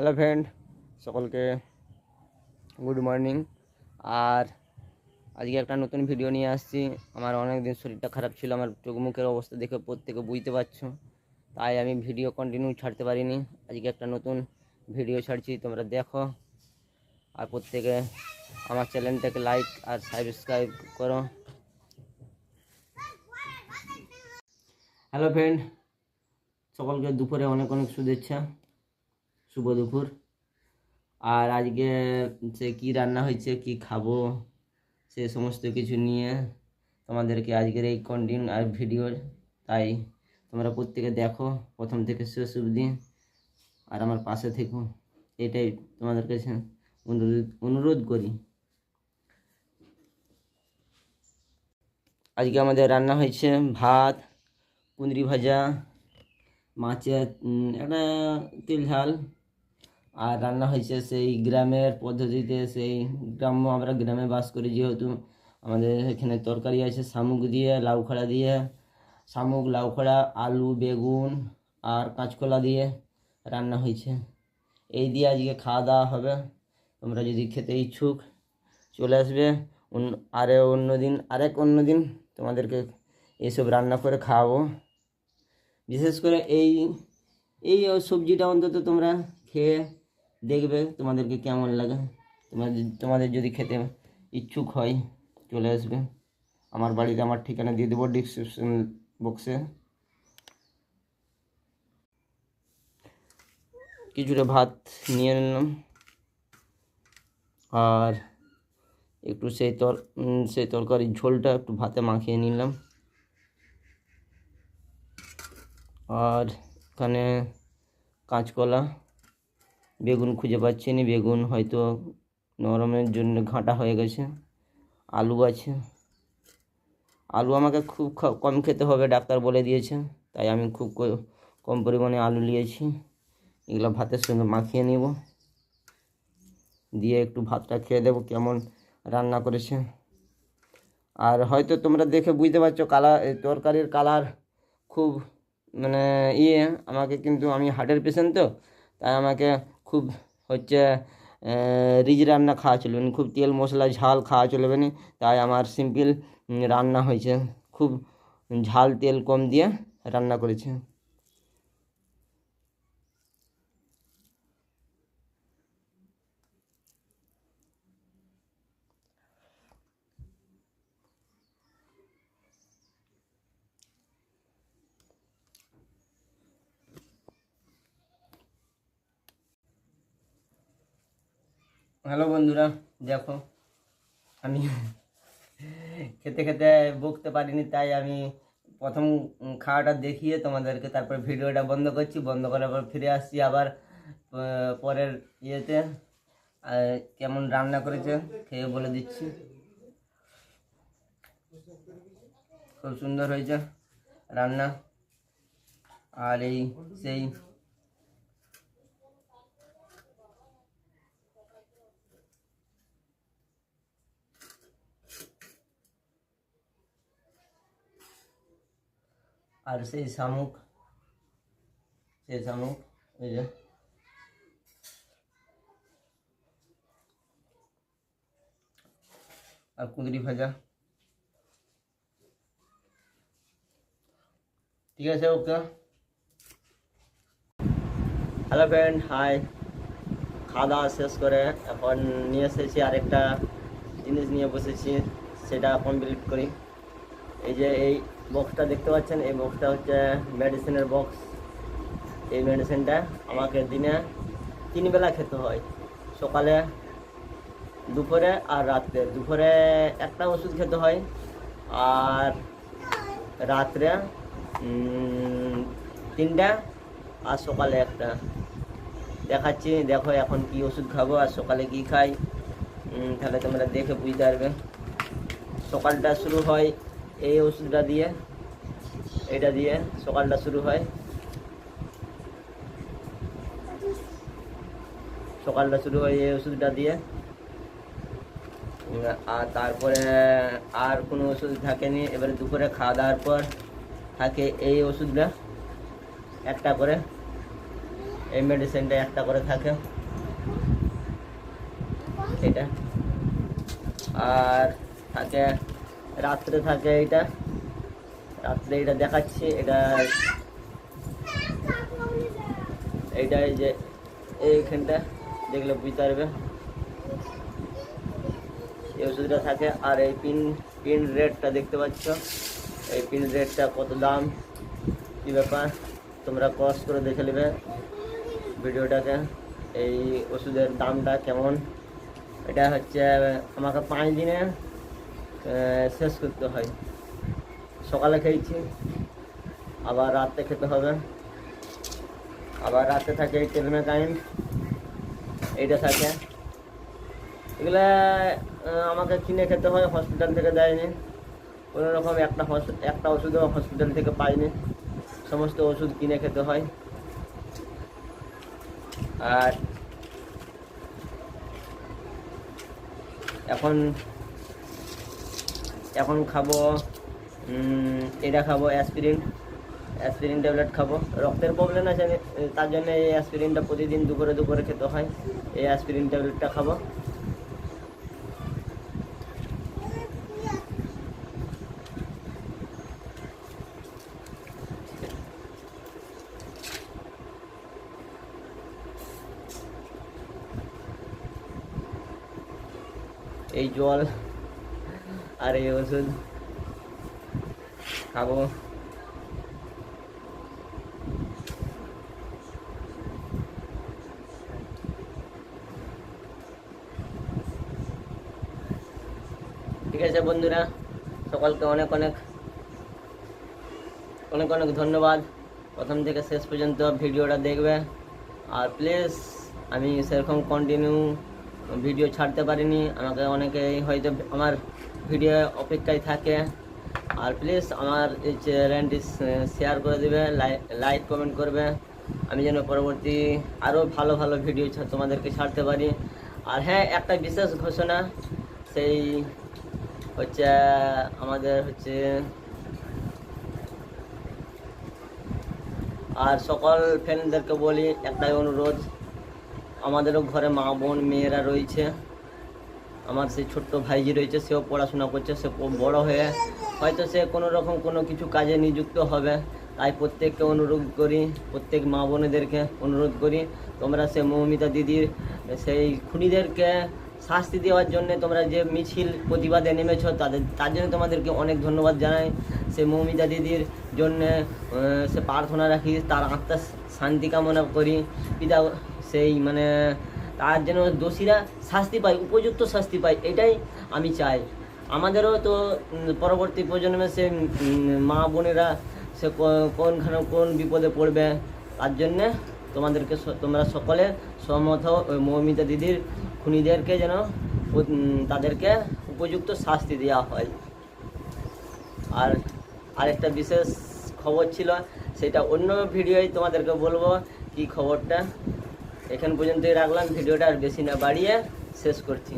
Hello friend সকলকে good morning আর আজকে একটা নতুন ভিডিও নিয়ে আসছি। আমার অনেক দিন শরীরটা খারাপ ছিল, আমার চোখ মুখের অবস্থা দেখে প্রত্যেকে বুঝতে পারছ। তাই আমি ভিডিও কন্টিনিউ ছাড়তে পারিনি। আজকে একটা নতুন ভিডিও ছাড়ছি, তোমরা দেখো। আর প্রত্যেকে আমার চ্যানেলটাকে লাইক আর সাবস্ক্রাইব করো। হ্যালো ফ্রেন্ড সকলকে দুপুরে অনেক অনেক শুভেচ্ছা। শুভ দুপুর। আর আজকে, সে কি রান্না হয়েছে, কি খাব, সে সমস্ত কিছু নিয়ে তোমাদেরকে আজকের এই কন্টিনিউ আর ভিডিও তাই তোমরা প্রত্যেকে দেখো, প্রথম থেকে শেষ অবধি। আর আমার পাশে থেকো, এটাই তোমাদের কাছে অনুরোধ অনুরোধ করি। আজকে আমাদের রান্না হয়েছে ভাত, কুঁদরি ভাজা, মাছের একটা তেল ঝাল আর রান্না হয়েছে সেই গ্রামের পদ্ধতিতে, সেই গ্রাম্য আমরা গ্রামে বাস করি যেহেতু আমাদের এখানে তরকারি আছে, শামুক দিয়ে লাউখড়া দিয়ে, শামুক লাউখড়া আলু, বেগুন আর কাঁচকলা দিয়ে রান্না হয়েছে। এই দিয়ে আজকে খাওয়া দাওয়া হবে। তোমরা যদি খেতে ইচ্ছুক চলে আসবে। আরে অন্য দিন, আরেক অন্য দিন তোমাদেরকে এইসব রান্না করে খাওয়াবো। বিশেষ করে এই এই সবজিটা অন্তত তোমরা খেয়ে দেখবে তোমাদেরকে কেমন লাগে। তোমাদের তোমাদের যদি খেতে ইচ্ছুক হয়, চলে আসবে। আমার বাড়িতে আমার ঠিকানা দিয়ে দেবো ডিসক্রিপশন বক্সে কিছুটা ভাত নিয়ে নিলাম। আর একটু সেই তর সেই তরকারির ঝোলটা একটু ভাতে মাখিয়ে নিলাম। আর এখানে কাঁচকলা বেগুন খুঁজে পাচ্ছি না, বেগুন হয়তো নরমের জন্য ঘাঁটা হয়ে গেছে। আলু আছে। আলু আমাকে খুব কম খেতে হবে, ডাক্তার বলে দিয়েছে। তাই আমি খুব কম পরিমাণে আলু নিয়েছি। এগুলো ভাতের সঙ্গে মাখিয়ে নিব। দিয়ে একটু ভাতটা খেয়ে দেবো কেমন রান্না করেছে। আর হয়তো তোমরা দেখে বুঝতে পারছ কালার তরকারির কালার খুব মানে ইয়ে আমাকে কিন্তু আমি হার্টের পেশেন্ট তো, তাই আমাকে খুব হচ্ছে রিচ রান্না খাওয়া চলবে না, খুব তেল মশলা, ঝাল খাওয়া চলবে না, তাই আমার সিম্পল রান্না হয়েছে। খুব ঝাল তেল কম দিয়ে রান্না করেছে। হ্যালো বন্ধুরা, দেখো, আমি খেতে খেতে বকতে পারিনি, তাই আমি প্রথম খাওয়াটা দেখিয়ে তোমাদেরকে তারপর ভিডিওটা বন্ধ করছি, বন্ধ করার পর ফিরে আসছি আবার পরের ইয়েতে কেমন রান্না করেছে খেয়ে বলে দিচ্ছি। খুব সুন্দর হয়েছে রান্না, আর এই সেই আর সেই শামুক সেই শামুক, এই যে। আর কুঁদরি ভাজা। ঠিক আছে, ওকে। Hello friend, high. খাওয়া দাওয়া শেষ করে এখন নিয়ে এসেছি আরেকটা জিনিস নিয়ে বসেছি, সেটা কমপ্লিট করি। এই যে এই বক্সটা দেখতে পাচ্ছেন, এই বক্সটা হচ্ছে মেডিসিনের বক্স এই মেডিসিনটা আমাকে দিনে তিন বেলা খেতে হয়, সকালে, দুপুরে আর রাত্রে। দুপুরে একটা ওষুধ খেতে হয়, আর রাত্রে তিনটা, আর সকালে একটা। দেখাচ্ছি, দেখো এখন কি ওষুধ খাব, আর সকালে কি খাই। তাহলে তোমরা দেখে বুঝতে পারবে। সকালটা শুরু হয় এই ওষুধটা দিয়ে, এটা দিয়ে সকালটা শুরু হয়। সকালটা শুরু হয় এই ওষুধটা দিয়ে। আর তারপরে আর কোনো ওষুধ থাকেনি। এবারে দুপুরে খাওয়া দাওয়ার পর থাকে এই ওষুধটা, একটা করে। এই মেডিসিনটা একটা করে থাকে। এটা। আর থাকে রাত্রে থাকে এটা। রাত্রে এটা দেখাচ্ছি, এটা এইটা এই যে এইখানটা, দেখলে বুঝতে পারবে। এই ওষুধটা থাকে, আর এই পিন পিন রেটটা দেখতে পাচ্ছ। এই পিন রেটটা কত দাম, কী ব্যাপার, তোমরা ক্রস করে দেখে নেবে ভিডিওটাকে। এই ওষুধের দামটা কেমন, এটা হচ্ছে আমাকে পাঁচ দিনে শেষ করতে হয়। সকালে খেয়েছি, আবার রাতে খেতে হবে। আবার রাতে থাকে এই টেলমেকাইন এইটা থাকে। এগুলা আমাকে কিনে খেতে হয় হসপিটাল থেকে দেয়নি। কোনো রকম একটা একটা ওষুধও হসপিটাল থেকে পাইনি। সমস্ত ওষুধ কিনে খেতে হয়। আর এখন এখন খাব এটা খাব অ্যাসপিরিন অ্যাসপিরিন ট্যাবলেট খাব। রক্তের প্রবলেম আছে তার জন্য এই অ্যাসপিরিনটা প্রতিদিন দুপুরে দুপুরে খেতে হয়। এই অ্যাসপিরিন ট্যাবলেটটা খাব। এই জল আর এই ওষুধ খাব। ঠিক আছে বন্ধুরা, সকলকে অনেক অনেক অনেক অনেক ধন্যবাদ। প্রথম থেকে শেষ পর্যন্ত ভিডিওটা দেখবে। আর প্লিজ আমি সেরকম কন্টিনিউ ভিডিও ছাড়তে পারিনি। আমাকে অনেকে হয়তো আমার ভিডিও অপেক্ষায় থাকে। আর প্লিজ আমার এই চ্যানেলটি শেয়ার করে দেবে লাইক কমেন্ট করবে। আমি যেন পরবর্তী আরও ভালো ভালো ভিডিও তোমাদেরকে ছাড়তে পারি। আর হ্যাঁ একটা বিশেষ ঘোষণা, সেই হচ্ছে, আমাদের হচ্ছে আর সকল ফ্রেন্ডদেরকে বলি একটাই অনুরোধ, আমাদেরও ঘরে মা বোন মেয়েরা রয়েছে। আমার সেই ছোট্ট ভাইজি রয়েছে, সেও পড়াশোনা করছে, সে বড় হয়ে হয়তো সে কোনো রকম কোনো কিছু কাজে নিযুক্ত হবে। তাই প্রত্যেককে অনুরোধ করি, প্রত্যেক মা বোনেদেরকে অনুরোধ করি, তোমরা সে মৌমিতা দিদির সেই খুনিদেরকে শাস্তি দেওয়ার জন্য তোমরা যে মিছিল প্রতিবাদে নেমেছ, তাদের তার জন্য তোমাদেরকে অনেক ধন্যবাদ জানাই। সে মৌমিতা দিদির জন্য সে প্রার্থনা রাখি, তার আত্মার শান্তি কামনা করি। পিতা সেই মানে তার যেন দোষীরা শাস্তি পায়, উপযুক্ত শাস্তি পায়, এটাই আমি চাই। আমাদেরও তো পরবর্তী প্রজন্মে সে মা বোনেরা সে কোনখানে কোন বিপদে পড়বে, তার জন্যে তোমাদেরকে তোমরা সকলে সহমত মৌমিতা দিদির খুনিদেরকে যেন তাদেরকে উপযুক্ত শাস্তি দেওয়া হয়। আর আরেকটা বিশেষ খবর ছিল, সেটা অন্য ভিডিওয় তোমাদেরকে বলব, কি খবরটা? এখান পর্যন্তই রাখলাম। ভিডিওটা আর বেশি না বাড়িয়ে শেষ করছি।